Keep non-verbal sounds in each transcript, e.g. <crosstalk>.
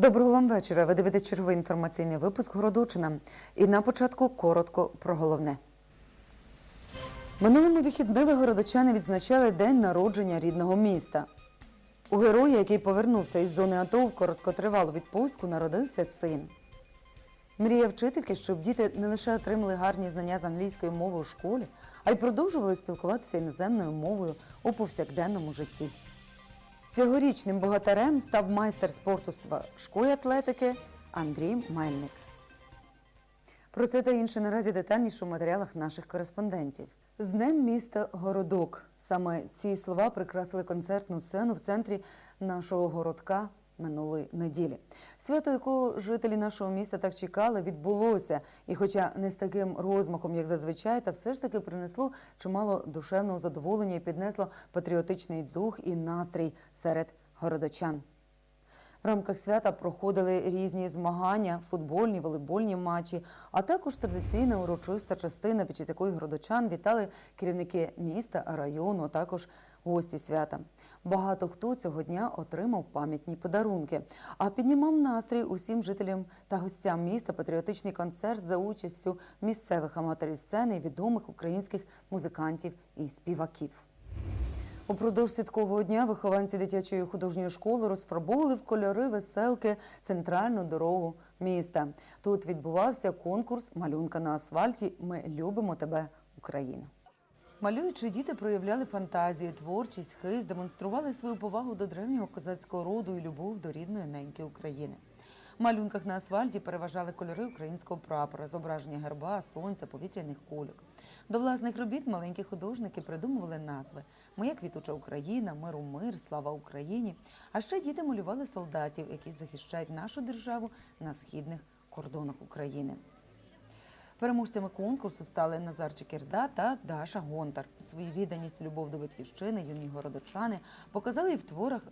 Доброго вам вечора. Ви дивитесь черговий інформаційний випуск Городочина. І на початку коротко про головне. Минулими вихідними городочани відзначали день народження рідного міста. У героя, який повернувся із зони АТО в короткотривалу відпустку, народився син. Мрія вчительки, щоб діти не лише отримали гарні знання з англійської мови у школі, а й продовжували спілкуватися іноземною мовою у повсякденному житті. Цьогорічним богатарем став майстер спорту з важкої атлетики Андрій Мельник. Про це та інше наразі детальніше у матеріалах наших кореспондентів. З Днем міста Городок. Саме ці слова прикрасили концертну сцену в центрі нашого городка минулої неділі. Свято, якого жителі нашого міста так чекали, відбулося. І, хоча не з таким розмахом, як зазвичай, та все ж таки принесло чимало душевного задоволення і піднесло патріотичний дух і настрій серед городочан. В рамках свята проходили різні змагання, футбольні, волейбольні матчі, а також традиційна урочиста частина, під час якої городочан вітали керівники міста, району, а також гості свята. Багато хто цього дня отримав пам'ятні подарунки, а піднімав настрій усім жителям та гостям міста патріотичний концерт за участю місцевих аматорів сцени і відомих українських музикантів і співаків. Упродовж святкового дня вихованці дитячої художньої школи розфарбовували в кольори веселки центральну дорогу міста. Тут відбувався конкурс Малюнка на асфальті. Ми любимо тебе, Україна. Малюючи діти проявляли фантазію, творчість, хист, демонстрували свою повагу до древнього козацького роду і любов до рідної неньки України. В малюнках на асфальті переважали кольори українського прапора, зображення герба, сонця, повітряних кульок. До власних робіт маленькі художники придумували назви Моя квітуча Україна, Миру мир, слава Україні. А ще діти малювали солдатів, які захищають нашу державу на східних кордонах України. Переможцями конкурсу стали Назар Чекірда та Даша Гонтар. Свою відданість любов до батьківщини юні городочани показали і в творах,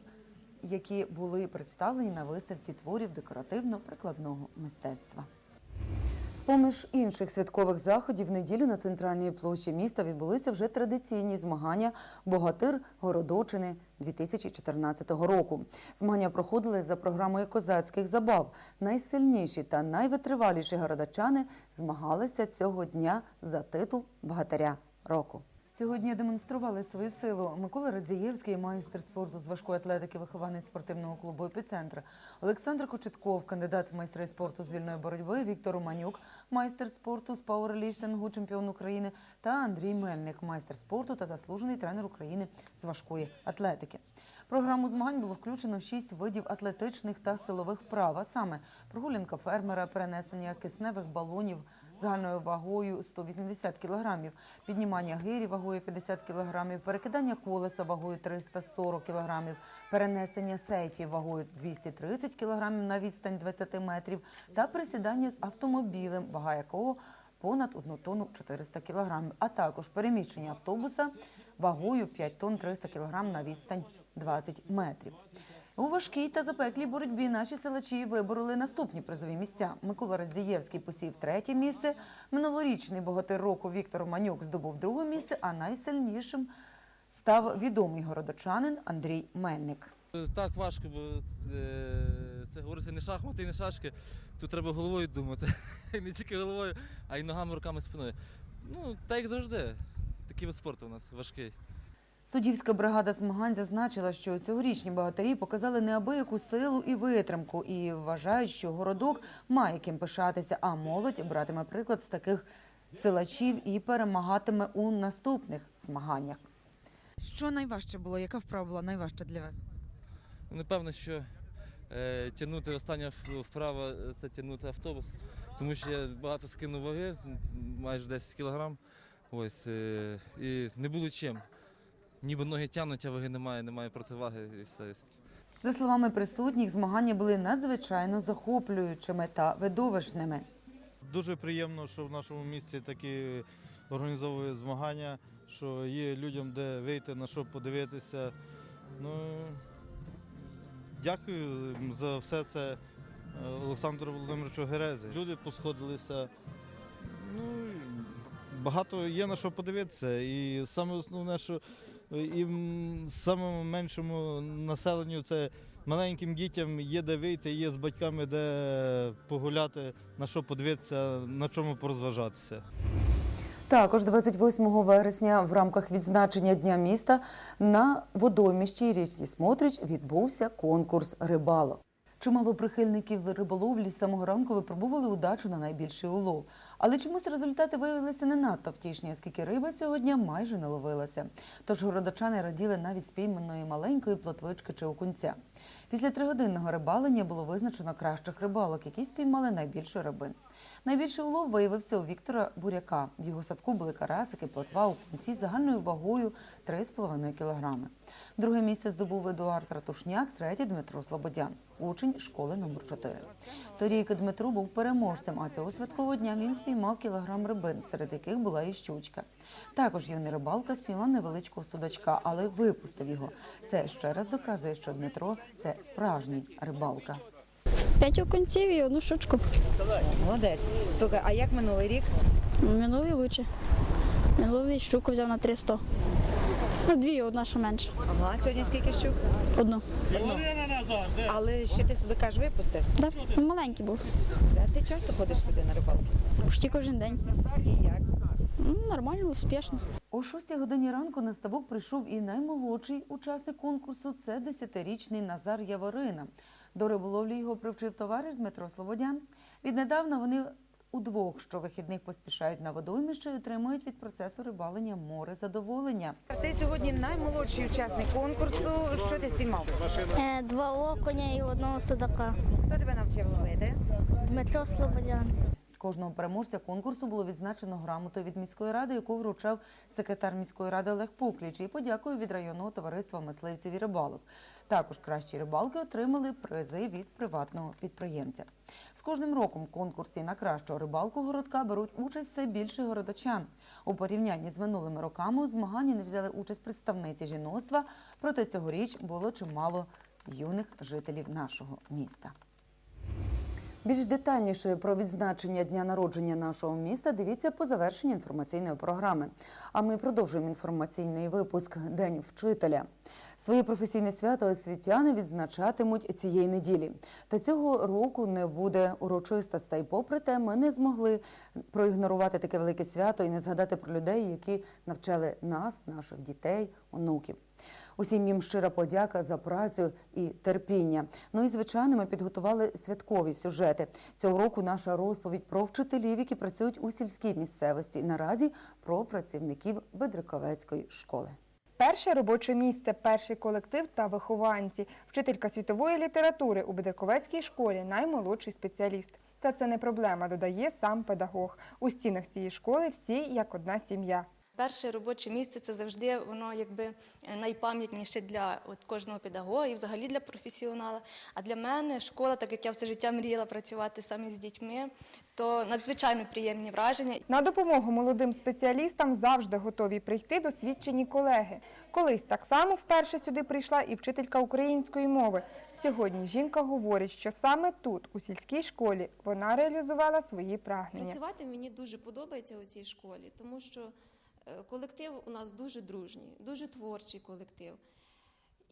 які були представлені на виставці творів декоративно-прикладного мистецтва. З-поміж інших святкових заходів в неділю на центральній площі міста відбулися вже традиційні змагання Богатир Городочини 2014 року. Змагання проходили за програмою козацьких забав. Найсильніші та найвитриваліші городочани змагалися цього дня за титул Богатиря року. Сьогодні демонстрували свою силу. Микола Радзієвський, майстер спорту з важкої атлетики, вихованець спортивного клубу «Епіцентр», Олександр Кочетков, кандидат в майстри спорту з вільної боротьби, Віктор Романюк, майстер спорту з пауерліфтингу, чемпіон України, та Андрій Мельник, майстер спорту та заслужений тренер України з важкої атлетики. Програму змагань було включено шість видів атлетичних та силових вправ, а саме прогулянка фермера, перенесення кисневих балонів загальною вагою 180 кг, піднімання гирі вагою 50 кг, перекидання колеса вагою 340 кг, перенесення сейфів вагою 230 кг на відстань 20 метрів та присідання з автомобілем, вага якого понад 1 тонну 400 кг, а також переміщення автобуса вагою 5 тонн 300 кг на відстань 20 метрів. У важкій та запеклій боротьбі наші силачі вибороли наступні призові місця. Микола Радзієвський посів третє місце. Минулорічний богатир року Віктор Манюк здобув друге місце, а найсильнішим став відомий городочанин Андрій Мельник. Так важко, бо е, це говориться не шахмати не шашки. Тут треба головою думати. <laughs> Не тільки головою, а й ногами, руками, спиною. Ну, так як завжди. Такий вид спорту у нас важкий. Суддівська бригада змагань зазначила, що цьогорічні богатирі показали неабияку силу і витримку і вважають, що городок має ким пишатися, а молодь братиме приклад з таких силачів і перемагатиме у наступних змаганнях. Що найважче було? Яка вправа була найважча для вас? Напевно, що е, тягнути остання вправа це тягнути автобус, тому що я багато скинув ваги, майже 10 кілограм. Ось, е, і не було чим. Ніби ноги тягнуть, а ваги немає, немає противаги і все. За словами присутніх, змагання були надзвичайно захоплюючими та видовищними. Дуже приємно, що в нашому місті такі організовують змагання, що є людям де вийти, на що подивитися. Ну, дякую за все це е, Олександру Володимировичу Герезі. Люди посходилися. Ну, багато є на що подивитися. І саме основне, що і самому меншому населенню це маленьким дітям є де вийти, є з батьками де погуляти, на що подивитися, на чому порозважатися. Також 28 вересня в рамках відзначення Дня міста на водоймищі річці Смотрич відбувся конкурс рибалок. Чимало прихильників риболовлі з самого ранку випробували удачу на найбільший улов. Але чомусь результати виявилися не надто втішні, оскільки риба цього дня майже не ловилася. Тож городочани раділи навіть спійманої маленької плотвички чи окунця. Після тригодинного рибалення було визначено кращих рибалок, які спіймали найбільше рибин. Найбільший улов виявився у Віктора Буряка. В його садку були карасики, плотва, окунці з загальною вагою 3,5 кілограми. Друге місце здобув Едуард Ратушняк, третє Дмитро Слободян, учень школи номер 4 Торік Дмитро був переможцем, а цього святкового дня він спіймав кілограм рибин, серед яких була і щучка. Також юний рибалка спіймав невеличкого судачка, але випустив його. Це ще раз доказує, що Дмитро це справжній рибалка. П'ять окунців і одну щучку. Молодець. Слухай, а як минулий рік? Минулий лучше. Минулий щуку взяв на 300. Ну, дві, одна ще менше. Ага, сьогодні скільки щук? Одну. Але ще ти судика ж випустив. Так, він маленький був. Да? Ти часто ходиш сюди на рибалку? Почти кожен день. І як? Ну, нормально, успішно. О 6 годині ранку на ставок прийшов і наймолодший учасник конкурсу це 10-річний Назар Яворина. До риболовлі його привчив товариш Дмитро Слободян. Віднедавна вони удвох щовихідних поспішають на водоймище і отримують від процесу рибалення море задоволення. Ти сьогодні наймолодший учасник конкурсу. Що ти спіймав? Е, Два окуня і одного судака. Хто тебе навчив ловити? Дмитро Слободян. Кожного переможця конкурсу було відзначено грамотою від міської ради, яку вручав секретар міської ради Олег Пукліч, і подякою від районного товариства мисливців і рибалок. Також кращі рибалки отримали призи від приватного підприємця. З кожним роком конкурсі на кращого рибалку городка беруть участь все більше городочан. У порівнянні з минулими роками у змаганні не взяли участь представниці жіноцтва, проте цьогоріч було чимало юних жителів нашого міста. Більш детальніше про відзначення дня народження нашого міста дивіться по завершенні інформаційної програми. А ми продовжуємо інформаційний випуск День вчителя. Своє професійне свято освітяни відзначатимуть цієї неділі. Та цього року не буде урочистостей. Попри те, ми не змогли проігнорувати таке велике свято і не згадати про людей, які навчали нас, наших дітей, онуків. Усім їм щира подяка за працю і терпіння. Ну і звичайно, ми підготували святкові сюжети. Цього року наша розповідь про вчителів, які працюють у сільській місцевості. Наразі про працівників Бедриковецької школи. Перше робоче місце, перший колектив та вихованці. Вчителька світової літератури у Бедерковецькій школі наймолодший спеціаліст. Та це не проблема, додає сам педагог. У стінах цієї школи всі як одна сім'я. Перше робоче місце це завжди воно якби е, найпам'ятніше для от кожного педагога і взагалі для професіонала. А для мене школа, так як я все життя мріяла працювати саме з дітьми, то надзвичайно приємні враження. На допомогу молодим спеціалістам завжди готові прийти досвідчені колеги. Колись так само вперше сюди прийшла і вчителька української мови. Сьогодні жінка говорить, що саме тут, у сільській школі, вона реалізувала свої прагнення. Працювати мені дуже подобається у цій школі, тому що колектив у нас дуже дружній, дуже творчий колектив.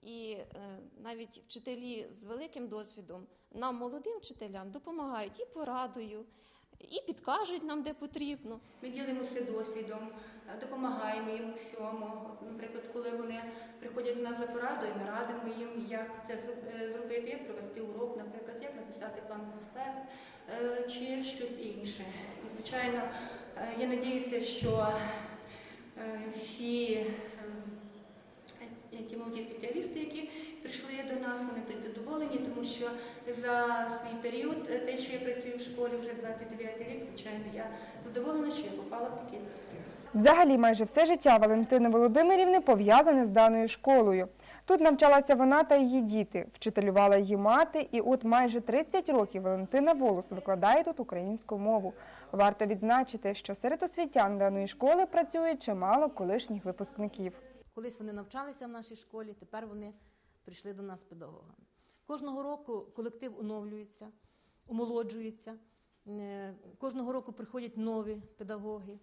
І е, навіть вчителі з великим досвідом нам, молодим вчителям, допомагають і порадою, і підкажуть нам, де потрібно. Ми ділимося досвідом, е, допомагаємо їм всьому. Наприклад, коли вони приходять до нас за порадою, ми радимо їм, як це е, зробити, як провести урок, наприклад, як написати план конспект е, чи щось інше. Звичайно, е, я надіюся, що е, всі е, е, ті молоді спеціалісти, які прийшли до нас, вони будуть задоволені, тому що за свій період, е, те, що я працюю в школі вже 29 рік, звичайно, я задоволена, що я попала в такий колектив. Взагалі, майже все життя Валентини Володимирівни пов'язане з даною школою. Тут навчалася вона та її діти, вчителювала її мати, і от майже 30 років Валентина Волос викладає тут українську мову. Варто відзначити, що серед освітян даної школи працює чимало колишніх випускників. Колись вони навчалися в нашій школі, тепер вони прийшли до нас педагогами. Кожного року колектив оновлюється, омолоджується. Е, Кожного року приходять нові педагоги.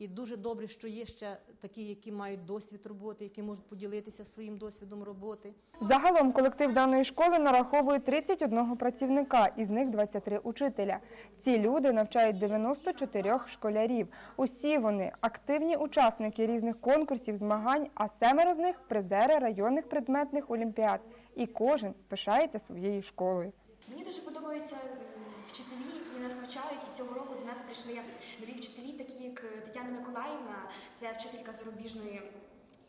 І дуже добре, що є ще такі, які мають досвід роботи, які можуть поділитися своїм досвідом роботи. Загалом колектив даної школи нараховує 31 працівника, із них 23 учителя. Ці люди навчають 94 школярів. Усі вони активні учасники різних конкурсів, змагань, а семеро з них призери районних предметних олімпіад. І кожен пишається своєю школою. Мені дуже які нас навчають. І цього року до нас прийшли нові вчителі, такі як е, Тетяна Миколаївна, це вчителька зарубіжної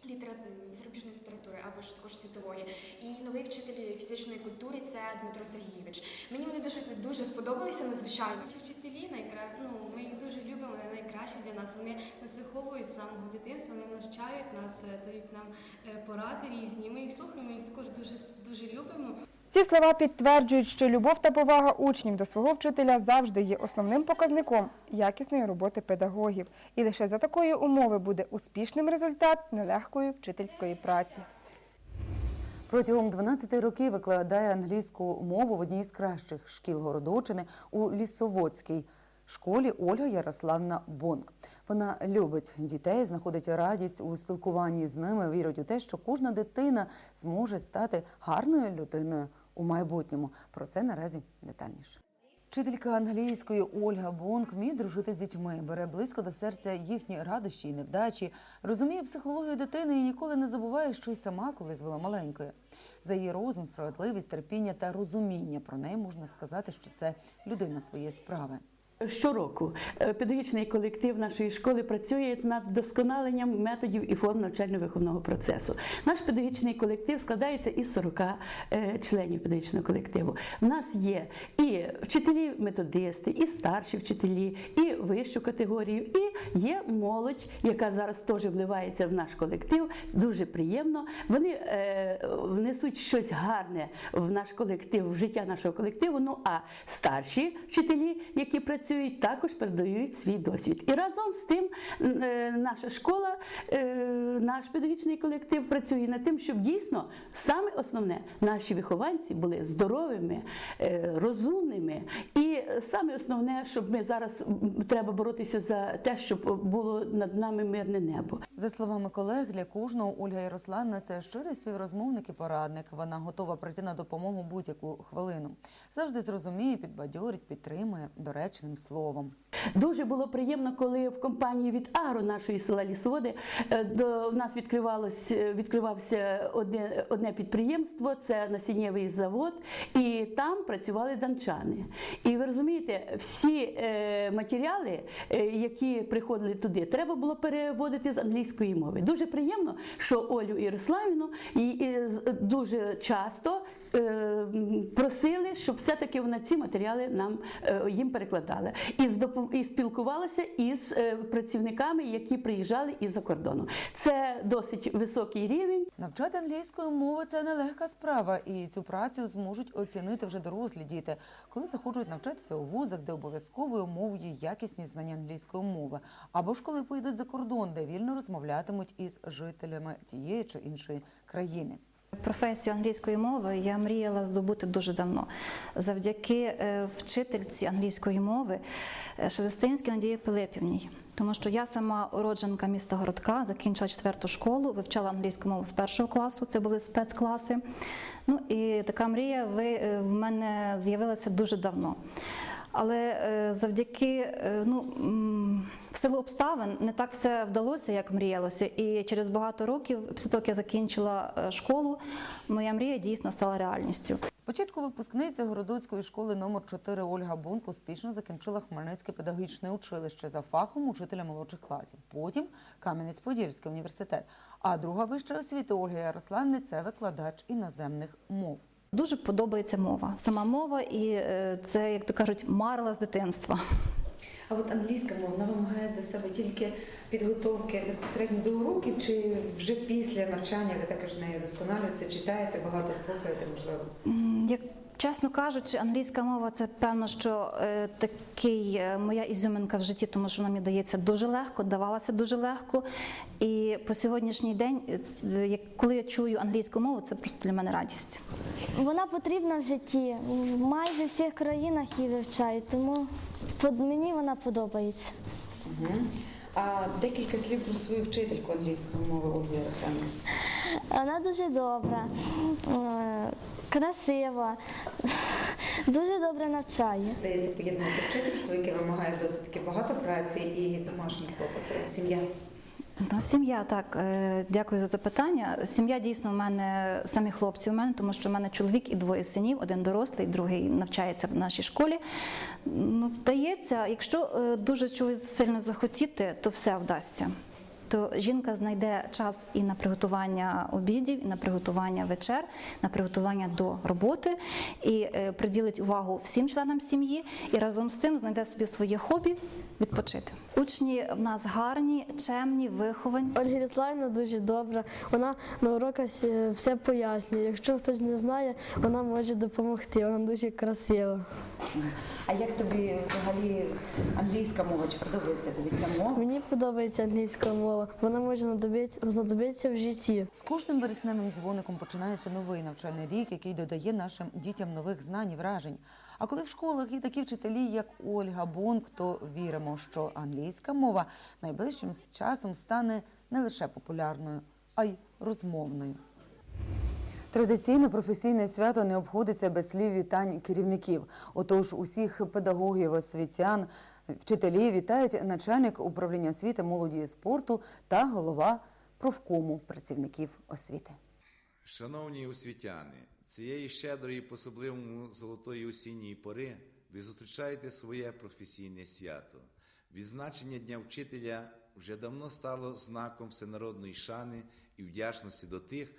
літератури, зарубіжної літератури або ж також світової. І новий вчитель фізичної культури це Дмитро Сергійович. Мені вони дуже дуже сподобалися надзвичайно. Наші вчителі найкра... ну, ми їх дуже любимо, вони найкращі для нас. Вони нас виховують з самого дитинства, вони навчають нас, е, дають нам е, поради різні. Ми їх слухаємо, ми їх також дуже дуже любимо. Ці слова підтверджують, що любов та повага учнів до свого вчителя завжди є основним показником якісної роботи педагогів. І лише за такої умови буде успішним результат нелегкої вчительської праці. Протягом 12 років викладає англійську мову в одній з кращих шкіл Городочини у Лісоводській школі Ольга Ярославна Бонк. Вона любить дітей, знаходить радість у спілкуванні з ними, вірить у те, що кожна дитина зможе стати гарною людиною у майбутньому. Про це наразі детальніше. Вчителька англійської Ольга Бонк вміє дружити з дітьми, бере близько до серця їхні радощі і невдачі, розуміє психологію дитини і ніколи не забуває, що й сама колись була маленькою. За її розум, справедливість, терпіння та розуміння про неї можна сказати, що це людина своєї справи. Щороку е, педагогічний колектив нашої школи працює над вдосконаленням методів і форм навчально-виховного процесу. Наш педагогічний колектив складається із 40 е, членів педагогічного колективу. У нас є і вчителі-методисти, і старші вчителі, і вищу категорію, і є молодь, яка зараз теж вливається в наш колектив. Дуже приємно. Вони е, внесуть щось гарне в наш колектив, в життя нашого колективу. Ну а старші вчителі, які працюють, також передають свій досвід. І разом з тим е, наша школа, е, наш педагогічний колектив працює над тим, щоб дійсно саме основне наші вихованці були здоровими, е, розумними. І саме основне, щоб ми зараз треба боротися за те, щоб було над нами мирне небо. За словами колег, для кожного Ольга Ярославна це щирий співрозмовник і порадник. Вона готова прийти на допомогу будь-яку хвилину. Завжди зрозуміє, підбадьорить, підтримує доречним словом. Дуже було приємно, коли в компанії від Агро нашої села Лісоводи е, до в нас відкривалось, е, відкривався одне, одне підприємство, це насіннєвий завод, і там працювали данчани. І ви розумієте, всі е, матеріали, е, які приходили туди, треба було переводити з англійської мови. Дуже приємно, що Олю Ярославівну і, і дуже часто просили, щоб все-таки вона ці матеріали нам е, їм перекладала. І, спілкувалася із е, працівниками, які приїжджали із-за кордону. Це досить високий рівень. Навчати англійської мови це нелегка справа, і цю працю зможуть оцінити вже дорослі діти, коли захочуть навчатися у вузах, де обов'язковою мовою якісні знання англійської мови, або ж коли поїдуть за кордон, де вільно розмовлятимуть із жителями тієї чи іншої країни. Професію англійської мови я мріяла здобути дуже давно. Завдяки е, вчительці англійської мови е, Шелестинській Надії Пилипівній. Тому що я сама уродженка міста Городка, закінчила четверту школу, вивчала англійську мову з першого класу, це були спецкласи. Ну і така мрія е, в мене з'явилася дуже давно. Але е, завдяки е, ну, в силу обставин не так все вдалося, як мріялося. І через багато років, після того, як я закінчила е, школу, моя мрія дійсно стала реальністю. Спочатку випускниця Городоцької школи номер 4 Ольга Бунк успішно закінчила Хмельницьке педагогічне училище за фахом учителя молодших класів. Потім Кам'янець-Подільський університет. А друга вища освіта Ольги Ярославни це викладач іноземних мов. Дуже подобається мова, сама мова, і е, це, як то кажуть, марла з дитинства. А от англійська мова вона вимагає до себе тільки підготовки безпосередньо до уроків, чи вже після навчання ви також нею досконалюєтеся, читаєте, багато слухаєте, можливо? Як чесно кажучи, англійська мова це певно, що е, такий е, моя ізюминка в житті, тому що вона мені дається дуже легко, давалася дуже легко. І по сьогоднішній день, е, ц- як- коли я чую англійську мову, це просто для мене радість. Вона потрібна в житті. В майже всіх країнах її вивчають, тому под- мені вона подобається. Угу. А декілька слів про свою вчительку англійської мови Ольгу Ярославівну. Вона дуже добра, е, красива, дуже добре навчає. Дається поєднувати вчительство, яке вимагає досить таки багато праці і домашні клопоти. Сім'я. Ну, сім'я, так, е, дякую за запитання. Сім'я дійсно в мене самі хлопці у мене, тому що в мене чоловік і двоє синів, один дорослий, другий навчається в нашій школі. Ну, вдається, якщо е, дуже чогось сильно захотіти, то все вдасться. То жінка знайде час і на приготування обідів, і на приготування вечер, на приготування до роботи, і е, приділить увагу всім членам сім'ї, і разом з тим знайде собі своє хобі відпочити. Учні в нас гарні, чемні, виховані. Ольга Ярославівна дуже добра. Вона на уроках все пояснює. Якщо хтось не знає, вона може допомогти. Вона дуже красива. А як тобі взагалі англійська мова? Чи подобається тобі ця мова? Мені подобається англійська мова. Вона може знадобитися в житті. З кожним вересневим дзвоником починається новий навчальний рік, який додає нашим дітям нових знань і вражень. А коли в школах є такі вчителі, як Ольга Бонк, то віримо, що англійська мова найближчим часом стане не лише популярною, а й розмовною. Традиційне професійне свято не обходиться без слів вітань керівників. Отож, усіх педагогів, освітян, вчителів вітають начальник управління освіти, молоді і спорту та голова профкому працівників освіти. Шановні освітяни, цієї щедрої, по-особливому золотої осінньої пори ви зустрічаєте своє професійне свято. Відзначення Дня вчителя вже давно стало знаком всенародної шани і вдячності до тих,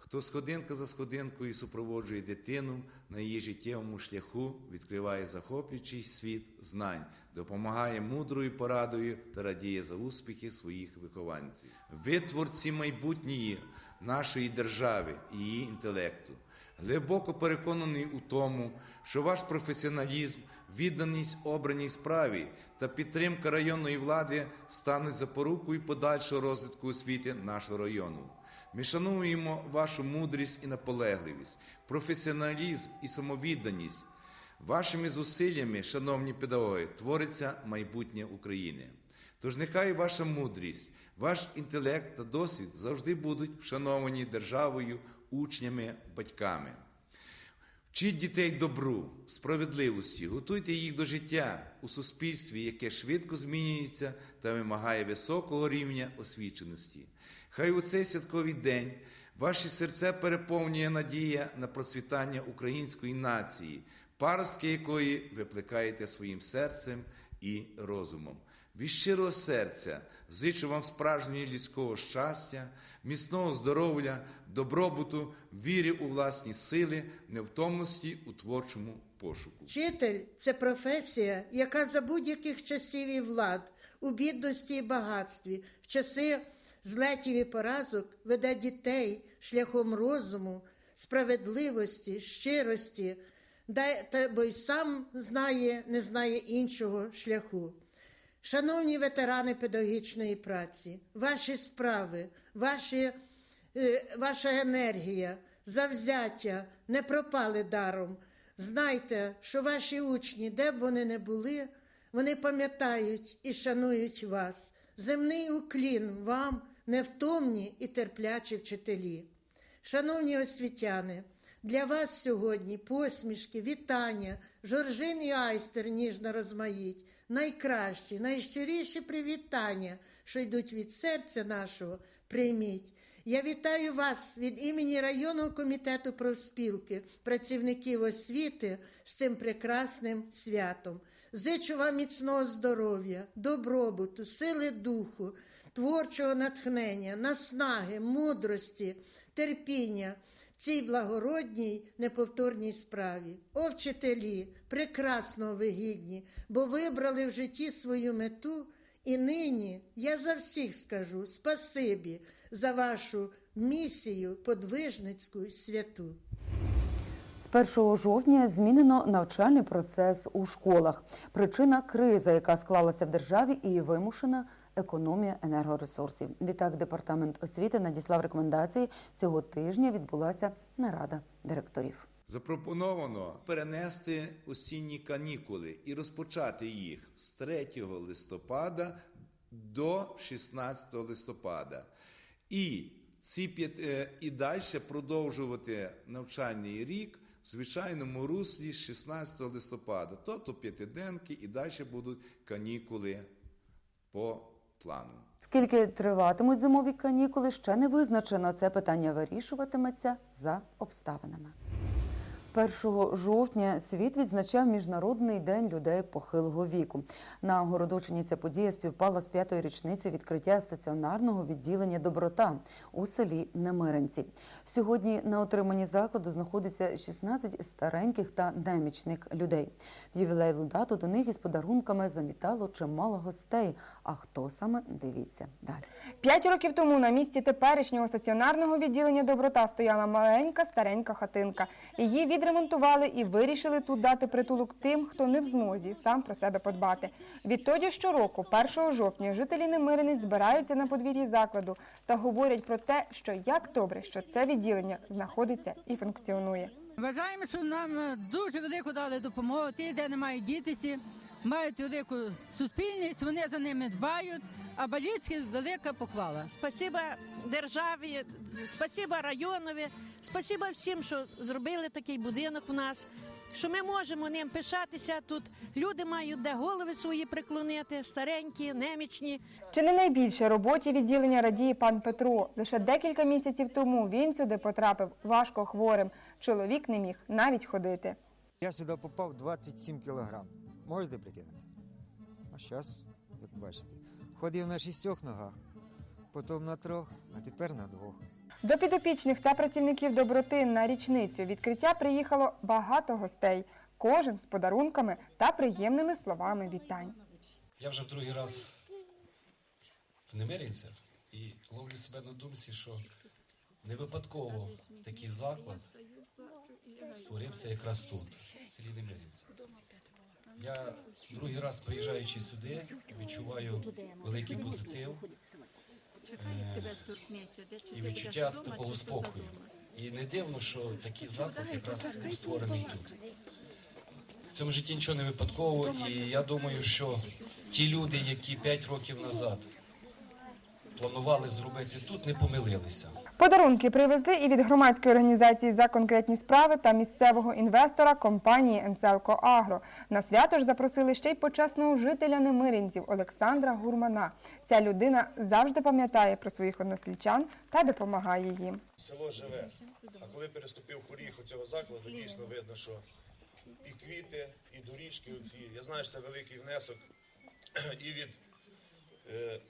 хто сходинка за сходинкою супроводжує дитину на її життєвому шляху, відкриває захоплюючий світ знань, допомагає мудрою порадою та радіє за успіхи своїх вихованців. Ви творці майбутньої нашої держави і її інтелекту. Глибоко переконаний у тому, що ваш професіоналізм, відданість обраній справі та підтримка районної влади стануть запорукою подальшого розвитку освіти нашого району. Ми шануємо вашу мудрість і наполегливість, професіоналізм і самовідданість. Вашими зусиллями, шановні педагоги, твориться майбутнє України. Тож нехай ваша мудрість, ваш інтелект та досвід завжди будуть вшановані державою, учнями, батьками. Вчіть дітей добру, справедливості, готуйте їх до життя у суспільстві, яке швидко змінюється та вимагає високого рівня освіченості. Хай у цей святковий день ваші серця переповнює надія на процвітання української нації, паростки якої ви плекаєте своїм серцем і розумом. Від щирого серця зичу вам справжнього людського щастя, міцного здоров'я, добробуту, віри у власні сили, невтомності у творчому пошуку. Вчитель це професія, яка за будь-яких часів і влад, у бідності і багатстві, в часи злетів і поразок веде дітей шляхом розуму, справедливості, щирості, бо й сам знає, не знає іншого шляху. Шановні ветерани педагогічної праці, ваші справи, ваші, е, ваша енергія, завзяття не пропали даром. Знайте, що ваші учні, де б вони не були, вони пам'ятають і шанують вас. Земний уклін вам, невтомні і терплячі вчителі. Шановні освітяни, для вас сьогодні посмішки, вітання, жоржин і айстер ніжно розмаїть, найкращі, найщиріші привітання, що йдуть від серця нашого, прийміть. Я вітаю вас від імені районного комітету профспілки, працівників освіти з цим прекрасним святом. Зичу вам міцного здоров'я, добробуту, сили духу, творчого натхнення, наснаги, мудрості, терпіння в цій благородній неповторній справі. О, вчителі, прекрасно ви гідні, бо вибрали в житті свою мету. І нині я за всіх скажу спасибі за вашу місію подвижницьку святу. З 1 жовтня змінено навчальний процес у школах. Причина криза, яка склалася в державі, і вимушена економія енергоресурсів. Відтак, департамент освіти надіслав рекомендації. Цього тижня відбулася нарада директорів. Запропоновано перенести осінні канікули і розпочати їх з 3 листопада до 16 листопада. І ці п'ят- е, і далі продовжувати навчальний рік в звичайному руслі з 16 листопада, тобто п'ятиденки, і далі будуть канікули по плану. Скільки триватимуть зимові канікули, ще не визначено. Це питання вирішуватиметься за обставинами. 1 жовтня світ відзначав Міжнародний день людей похилого віку. На Городочині ця подія співпала з п'ятою річницею відкриття стаціонарного відділення Доброта у селі Немиринці. Сьогодні на отриманні закладу знаходиться 16 стареньких та немічних людей. В ювілейну дату до них із подарунками завітало чимало гостей. А хто саме дивіться далі. П'ять років тому на місці теперішнього стаціонарного відділення доброта стояла маленька старенька хатинка. Її відремонтували і вирішили тут дати притулок тим, хто не в змозі сам про себе подбати. Відтоді щороку, 1 жовтня, жителі Немиринець збираються на подвір'ї закладу та говорять про те, що як добре, що це відділення знаходиться і функціонує. Вважаємо, що нам е, дуже велику дали допомогу. Ті, де немає дітиці, мають велику суспільність, вони за ними дбають, а Баліцькі велика похвала. Спасіба державі, спасіба районові, спасіба всім, що зробили такий будинок у нас. Що ми можемо ним пишатися тут. Люди мають де голови свої приклонити, старенькі, немічні. Чи не найбільше роботі відділення радіє пан Петро? Лише декілька місяців тому він сюди потрапив важко хворим. Чоловік не міг навіть ходити. Я сюди попав 27 кілограм. Можете прикинути? А зараз, як бачите, ходив на шістьох ногах, потім на трьох, а тепер на двох. До підопічних та працівників доброти на річницю відкриття приїхало багато гостей, кожен з подарунками та приємними словами вітань. Я вже в другий раз в Немирянцях і ловлю себе на думці, що не випадково такий заклад створився якраз тут, в селі Немирянці. Я другий раз приїжджаючи сюди, відчуваю великий позитив е, і відчуття такого спокою. І не дивно, що такий заклад якраз був створений тут. В цьому житті нічого не випадково, і я думаю, що ті люди, які 5 років назад планували зробити тут, не помилилися. Подарунки привезли і від громадської організації за конкретні справи та місцевого інвестора компанії Енселко Агро. На свято ж запросили ще й почесного жителя Немиринців Олександра Гурмана. Ця людина завжди пам'ятає про своїх односельчан та допомагає їм. Село живе. А коли переступив поріг у цього закладу, дійсно видно, що і квіти, і доріжки оці. Я знаю, що це великий внесок <clears throat> і від е,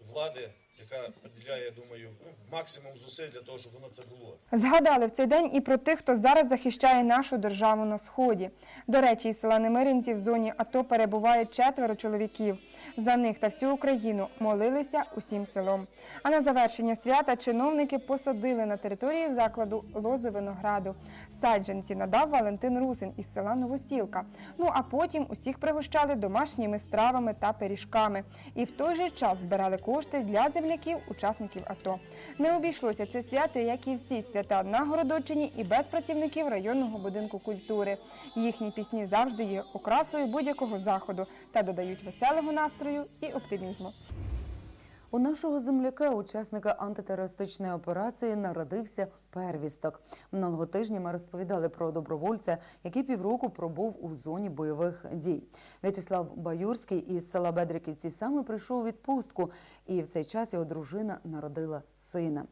влади, яка приділяє, я думаю, ну, максимум зусиль для того, щоб воно це було. Згадали в цей день і про тих, хто зараз захищає нашу державу на сході. До речі, із села Немиринці в зоні АТО перебуває четверо чоловіків. За них та всю Україну молилися усім селом. А на завершення свята чиновники посадили на території закладу лози винограду. Саджанці надав Валентин Русин із села Новосілка. Ну а потім усіх пригощали домашніми стравами та пиріжками. І в той же час збирали кошти для земляків, учасників АТО. Не обійшлося це свято, як і всі свята на Городочині і без працівників районного будинку культури. Їхні пісні завжди є окрасою будь-якого заходу та додають веселого настрою і оптимізму. У нашого земляка, учасника антитерористичної операції, народився первісток. Минулого тижня ми розповідали про добровольця, який півроку пробув у зоні бойових дій. В'ячеслав Баюрський із села Бедриківці саме прийшов у відпустку, і в цей час його дружина народила сина.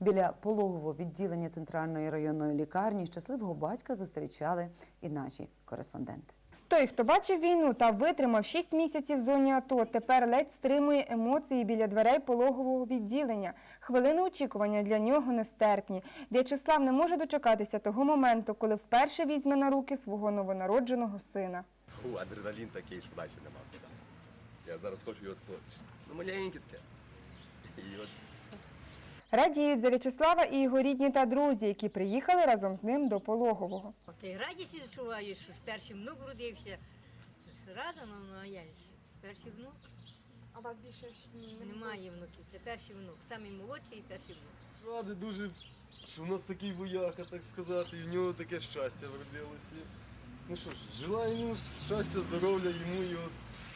Біля пологового відділення центральної районної лікарні щасливого батька зустрічали і наші кореспонденти. Той, хто бачив війну та витримав 6 місяців в зоні АТО, тепер ледь стримує емоції біля дверей пологового відділення. Хвилини очікування для нього нестерпні. В'ячеслав не може дочекатися того моменту, коли вперше візьме на руки свого новонародженого сина. Фу, адреналін такий, що далі нема. Я зараз хочу його такого. Ну, маленьке таке. І от Радіють за В'ячеслава і його рідні та друзі, які приїхали разом з ним до пологового. Ти радість відчуваю, що перший внук родився. Рада, ну, ну а я ж. Перший внук. А у вас більше ж Немає внуків, це перший внук. Самий молодший і перший внук. радий дуже, що в нас такий вояка, так сказати, і в нього таке щастя вродилося. Ну що ж, желаю йому щастя, здоров'я, йому, його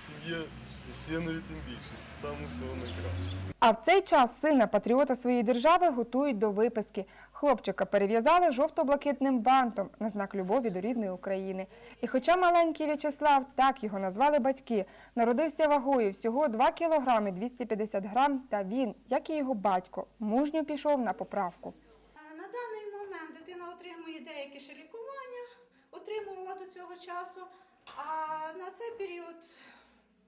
сім'ї. І синові тим більше. Це саме всього найкраще. А в цей час сина патріота своєї держави готують до виписки. Хлопчика перев'язали жовто-блакитним бантом на знак любові до рідної України. І хоча маленький В'ячеслав, так його назвали батьки, народився вагою всього 2 кілограми 250 грам, та він, як і його батько, мужньо пішов на поправку. На даний момент дитина отримує деякі ще лікування, отримувала до цього часу. А на цей період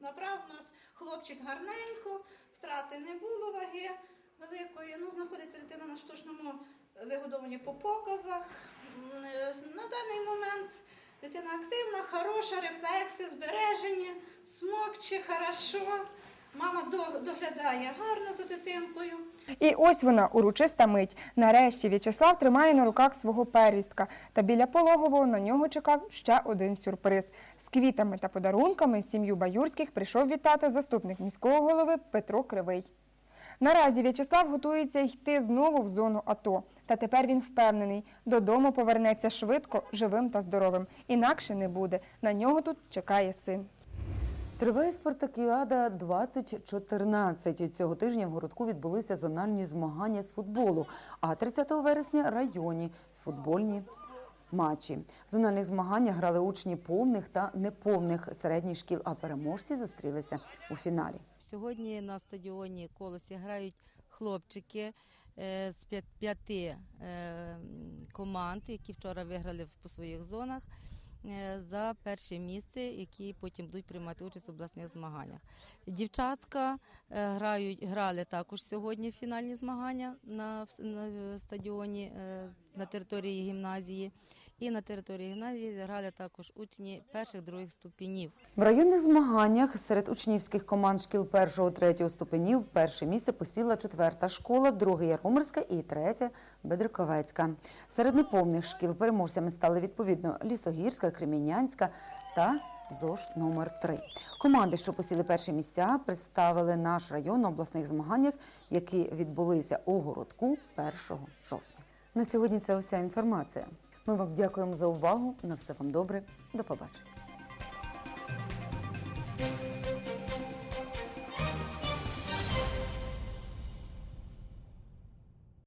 набрав у нас хлопчик гарненько, втрати не було ваги великої. Ну, знаходиться дитина на штучному вигодованні по показах. Е, На даний момент дитина активна, хороша, рефлекси збережені, смокче хорошо. Мама доглядає гарно за дитинкою. І ось вона, урочиста мить. Нарешті В'ячеслав тримає на руках свого первістка. Та біля пологового на нього чекав ще один сюрприз. Квітами та подарунками сім'ю Баюрських прийшов вітати заступник міського голови Петро Кривий. Наразі В'ячеслав готується йти знову в зону АТО. Та тепер він впевнений, додому повернеться швидко, живим та здоровим. Інакше не буде. На нього тут чекає син. Триває спартакіада 2014. Цього тижня в городку відбулися зональні змагання з футболу, а 30 вересня районні футбольні матчі. В зональних змаганнях грали учні повних та неповних середніх шкіл, а переможці зустрілися у фіналі. Сьогодні на стадіоні Колосі грають хлопчики е, з п'ят- п'яти е, команд, які вчора виграли по своїх зонах е, за перше місце, які потім будуть приймати участь в обласних змаганнях. Дівчатка грають, грали також сьогодні фінальні змагання на, на стадіоні на території гімназії. І на території гімназії грали також учні перших других ступенів. В районних змаганнях серед учнівських команд шкіл першого третього ступенів перше місце посіла четверта школа, друге Яромирська і третя Бедриковецька. Серед неповних шкіл переможцями стали відповідно Лісогірська, Кремінянська та ЗОЖ номер 3 Команди, що посіли перші місця, представили наш район на обласних змаганнях, які відбулися у городку 1 жовтня. На сьогодні це уся інформація. Ми вам дякуємо за увагу. На все вам добре. До побачення.